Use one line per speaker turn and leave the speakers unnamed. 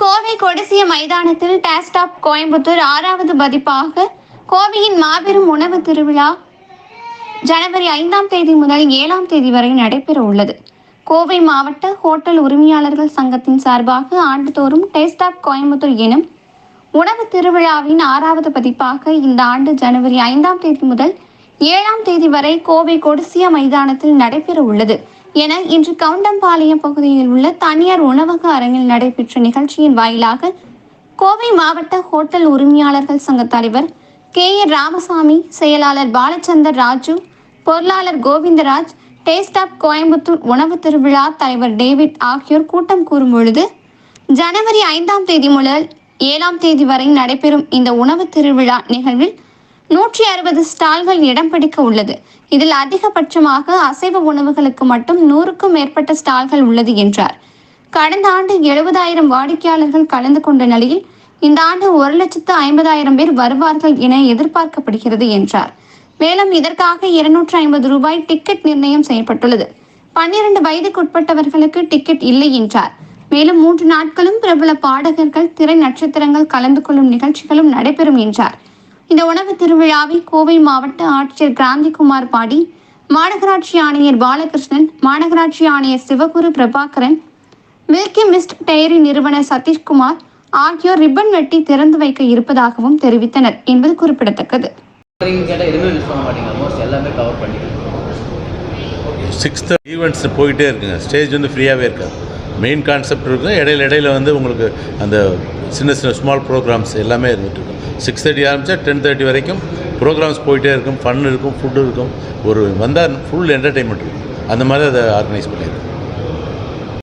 கோவை கொடிசிய மைதானத்தில் டேஸ்டாப் கோயம்புத்தூர் ஆறாவது பதிப்பாக கோவையின் மாபெரும் உணவு திருவிழா ஜனவரி ஐந்தாம் தேதி முதல் ஏழாம் தேதி வரை நடைபெற உள்ளது. கோவை மாவட்ட ஹோட்டல் உரிமையாளர்கள் சங்கத்தின் சார்பாக ஆண்டுதோறும் டேஸ்ட் ஆப் கோயம்புத்தூர் எனும் உணவு திருவிழாவின் ஆறாவது பதிப்பாக இந்த ஆண்டு ஜனவரி ஐந்தாம் தேதி முதல் ஏழாம் தேதி வரை கோவை கொடிசியா மைதானத்தில் நடைபெற உள்ளது. என இன்று கவுண்டம்பாளையம் பகுதியில் உள்ள தனியார் உணவக அரங்கில் நடைபெற்ற நிகழ்ச்சியின் வாயிலாக கோவை மாவட்ட ஹோட்டல் உரிமையாளர்கள் சங்க தலைவர் கே ஏ ராமசாமி செயலாளர் பாலச்சந்தர் ராஜு பொருளாளர் கோவிந்தராஜ் டேஸ்ட் ஆப் கோயம்புத்தூர் உணவு திருவிழா தலைவர் டேவிட் ஆகியோர் கூட்டம் கூறும் பொழுது ஜனவரி ஐந்தாம் தேதி முதல் ஏழாம் தேதி வரை நடைபெறும் இந்த உணவு திருவிழா நிகழ்வில் நூற்றி அறுபது ஸ்டால்கள் இடம் பிடிக்க உள்ளது. இதில் அதிகபட்சமாக அசைவ உணவுகளுக்கு மட்டும் நூறுக்கும் மேற்பட்ட ஸ்டால்கள் உள்ளது என்றார். கடந்த ஆண்டு எழுபதாயிரம் வாடிக்கையாளர்கள் கலந்து கொண்ட நிலையில் இந்த ஆண்டு ஒரு லட்சத்து ஐம்பதாயிரம் பேர் வருவார்கள் என எதிர்பார்க்கப்படுகிறது என்றார். மேலும் இதற்காக இருநூற்று ஐம்பது ரூபாய் டிக்கெட் நிர்ணயம் செய்யப்பட்டுள்ளது. பன்னிரண்டு வயதுக்குட்பட்டவர்களுக்கு டிக்கெட் இல்லை என்றார். மேலும் மூன்று நாட்களும் பிரபல பாடகர்கள் திரை நட்சத்திரங்கள் கலந்து கொள்ளும் நிகழ்ச்சிகளும் நடைபெறும் என்றார். இந்த உணவு திருவிழாவை கோவை மாவட்ட ஆட்சியர் கிராந்திகுமார் பாடி மாநகராட்சி ஆணையர் பாலகிருஷ்ணன் மாநகராட்சி ஆணையர் Sivaguru Prabhakaran Milky Mist dairy நிறுவனர் சதீஷ்குமார் ஆகியோர் ரிப்பன் வெட்டி திறந்து வைக்க இருப்பதாகவும் தெரிவித்தனர். என்பது குறிப்பிடத்தக்கது.
சிக்ஸ்த்து ஈவெண்ட்ஸ் போயிட்டே இருக்குங்க. ஸ்டேஜ் வந்து ஃப்ரீயாகவே இருக்காது. மெயின் கான்செப்ட் இருக்கும் இடையில இடையில வந்து உங்களுக்கு அந்த சின்ன சின்ன ஸ்மால் ப்ரோக்ராம்ஸ் எல்லாமே இருந்துகிட்ருக்கும் சிக்ஸ் தேர்ட்டி ஆரம்பித்தா டென் தேர்ட்டி வரைக்கும் ப்ரோக்ராம்ஸ் போயிட்டே இருக்கும். ஃபன் இருக்கும் ஃபுட்டு இருக்கும். ஒரு வந்தால் ஃபுல் என்டர்டெயின்மெண்ட் இருக்கும். அந்த மாதிரி அதை ஆர்கனைஸ் பண்ணியிருக்கோம்.